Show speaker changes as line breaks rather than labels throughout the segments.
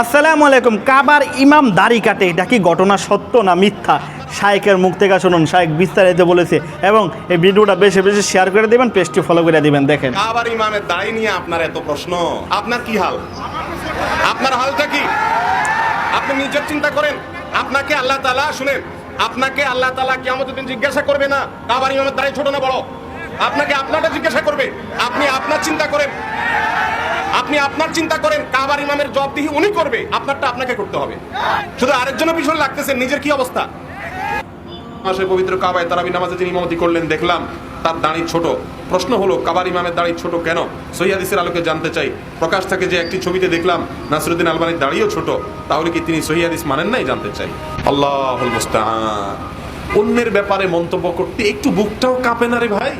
আসসালামু আলাইকুম। কাবার ইমাম দাড়ি কাটে, এটা কি ঘটনা সত্য না মিথ্যা? শায়েকের মুখ থেকে শুনুন, শায়েক বিস্তারিত বলেছে এবং এই ভিডিওটা বেশি বেশি শেয়ার করে দেবেন পেজটি ফলো করে দিবেন, দেখেন।
কাবার ইমামের দাড়ি নিয়ে আপনার এত প্রশ্ন, আপনার কি হাল? আপনার হালটা কি? আপনি নিজের চিন্তা করেন, আপনাকে আল্লাহ তাআলা, শুনেন, আপনাকে আল্লাহ তাআলা কিয়ামতের দিন জিজ্ঞাসা করবে না, কাবার ইমামের দাড়ি ছোট না বড়? আপনাকে আপনারটা জিজ্ঞাসা করবে, আপনি আপনার চিন্তা করেন। আপনি আপনার চিন্তা করেন, কাবার ইমামের জবাবদিহি উনি করবে, আপনারটা আপনাকে করতে হবে। শুধু আরেকজনের পিছনে লাগতেছে, নিজের কি অবস্থা? মাসে পবিত্র কাবায় তারাবি নামাজে যিনি ইমামতি করলেন, দেখলাম তার দাড়ি ছোট। প্রশ্ন হলো, কাবার ইমামের দাড়ি ছোট কেন? সহিয়াদিসের আলোকে জানতে চাই। প্রকাশ থাকে যে একটি ছবিতে দেখলাম, নাসরুদ্দিন আলবানির দাড়িও ছোট। তাহলে কি তিনি সহিয়াদিস মানেন নাই জানতে চাই? আল্লাহ অন্যের ব্যাপারে মন্তব্য করতে একটু বুকটাও কাঁপে না রে ভাই?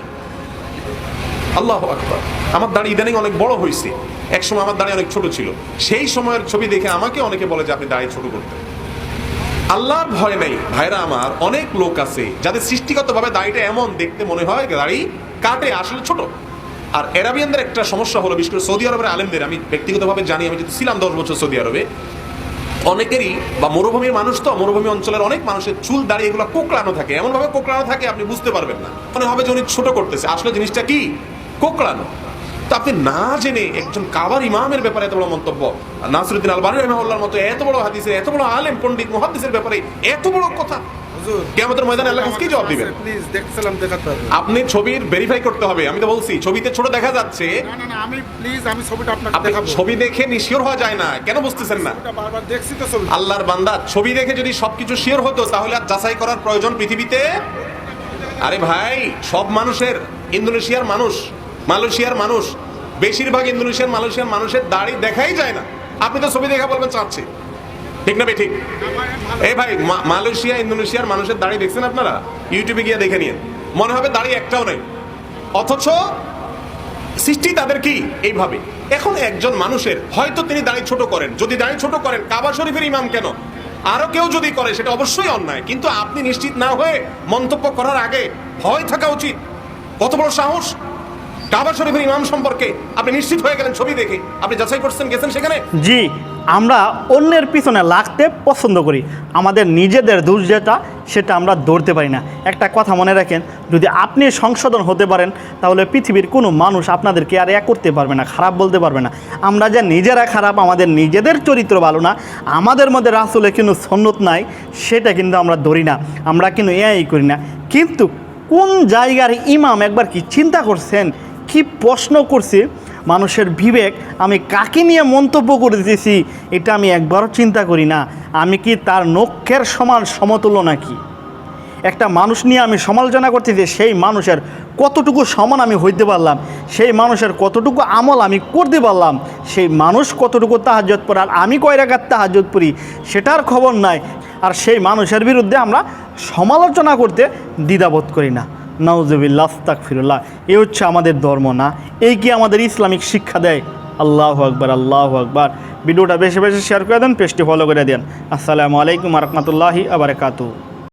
আল্লাহ আকবার। আমার দাড়ি ইদানিং অনেক বড় হয়েছে একসময় আমার দাঁড়িয়ে অনেক ছোট ছিল। সেই সময়ের ছবি দেখে আমাকে অনেকে বলে যে আপনি দাড়ি ছোট করতেন। আল্লাহর ভয় নেই। ভাইরা আমার, অনেক লোক আছে যাদের সৃষ্টিগতভাবে দাড়িটা এমন দেখতে মনে হয় দাড়ি কাটে, আসলে ছোট। আর এরাবিয়ানদের একটা সমস্যা হলো, বিশেষ করে সৌদি আরবের আলেমদের, আমি ব্যক্তিগতভাবে জানি, আমি যেহেতু ছিলাম দশ বছর সৌদি আরবে, অনেকেরই বা মরুভূমির মানুষ তো, মরুভূমি অঞ্চলের অনেক মানুষের চুল দাঁড়িয়ে এগুলো কোকড়ানো থাকে। এমনভাবে কোকড়ানো থাকে, আপনি বুঝতে পারবেন না। মনে হবে যে উনি ছোট করতেছে। আসলে জিনিসটা কি? কোকড়ানো। তো আপনি না জেনে একজন কাবার ইমামের ব্যাপারে এত বড় মন্তব্য। নাসরুদ্দিন আলবানী রহমাল্লাহর মতো এত বড় হাদিসে এত বড় আলেম পণ্ডিত মুহাদ্দিসের ব্যাপারে এত বড় কথা।
হুজুর
কেমতের ময়দানে আল্লাহ কি জবাব দিবেন?
প্লিজ দেখছিলাম দেখাতে হবে।
আপনি ছবির ভেরিফাই করতে হবে। আমি তো বলছি ছবিতে ছোট দেখা যাচ্ছে।
না না না আমি প্লিজ আমি ছবিটা আপনাকে
আপনি
দেখাবো।
ছবি দেখে হওয়া যায় না। কেন বুঝতেছেন না?
বারবার দেখছি তো ছবি
আল্লাহর বান্দা ছবি দেখে যদি সবকিছু শিওর হতো তাহলে আর যাচাই করার প্রয়োজন পৃথিবীতে? আরে ভাই সব মানুষের ইন্দোনেশিয়ার মানুষ মালয়েশিয়ার মানুষ, বেশিরভাগ ইন্দোনেশিয়ার মালয়েশিয়ার মানুষের দাড়ি দেখাই যায় না। আপনি তো ছবি দেখা বলবেন চাচ্ছে। ঠিক না ঠিক। এই ভাই মালয়েশিয়া, ইন্দোনেশিয়ার মানুষের দাড়ি দেখছেন আপনারা? ইউটিউবে গিয়ে দেখে নিন মনে হবে দাড়ি একটাও নেই। অথচ সৃষ্টি তাদের কি? এইভাবে। এখন একজন মানুষের, হয়তো তিনি দাড়ি ছোট করেন। যদি দাড়ি ছোট করেন, কাবা শরীফের ইমাম কেন? আরও কেউ যদি করে, সেটা অবশ্যই অন্যায়। কিন্তু আপনি নিশ্চিত না হয়ে মন্তব্য করার আগে ভয় থাকা উচিত। কত বড় সাহস? কাবা শরীফের ইমাম সম্পর্কে আপনি নিশ্চিত হয়ে গেলেন, ছবি দেখে। আপনি যাচাই করছেন, গেছেন সেখানে?
জি, আমরা অন্যের পিছনে লাগতে পছন্দ করি। আমাদের নিজেদের দোষ যেটা, সেটা আমরা ধরতে পারি না। একটা কথা মনে রাখেন, যদি আপনি সংশোধন হতে পারেন, তাহলে পৃথিবীর কোনো মানুষ আপনাদেরকে আর এক করতে পারবে না, খারাপ বলতে পারবে না। আমরা যে নিজেরা খারাপ, আমাদের নিজেদের চরিত্র ভালো না, আমাদের মধ্যে রাসুলে কিন্তু সন্ন্যত নাই, সেটা কিন্তু আমরা ধরি না, আমরা কিন্তু এআই করি না। কিন্তু কোন জায়গার ইমাম একবার কি চিন্তা করছেন কি প্রশ্ন করছে মানুষের বিবেক? আমি কাকে নিয়ে মন্তব্য করে দিতেছি এটা আমি একবারও চিন্তা করি না। আমি কি তার নক্ষের সমান সমতুল্য নাকি? একটা মানুষ নিয়ে আমি সমালোচনা করতেছি সেই মানুষের কতটুকু সমান আমি হইতে পারলাম, সেই মানুষের কতটুকু আমল আমি করতে পারলাম, সেই মানুষ কতটুকু তাহাজত পড়ে আর আমি কয় রাখার তাহাজত পড়ি সেটার খবর নাই। আর সেই মানুষের বিরুদ্ধে আমরা সমালোচনা করতে দ্বিধাবোধ করি না। নওজবিল্লাহ ফিরুল্লাহ এ হচ্ছে আমাদের ধর্ম না, এই কি আমাদের ইসলামিক শিক্ষা দেয়? আল্লাহ আকবর আল্লাহ আকবর। ভিডিওটা বেশি বেশি শেয়ার করে দেন, পেজটি ফলো করে দেন। আসসালামু আলাইকুম রহমতুল্লাহি আবরকাতু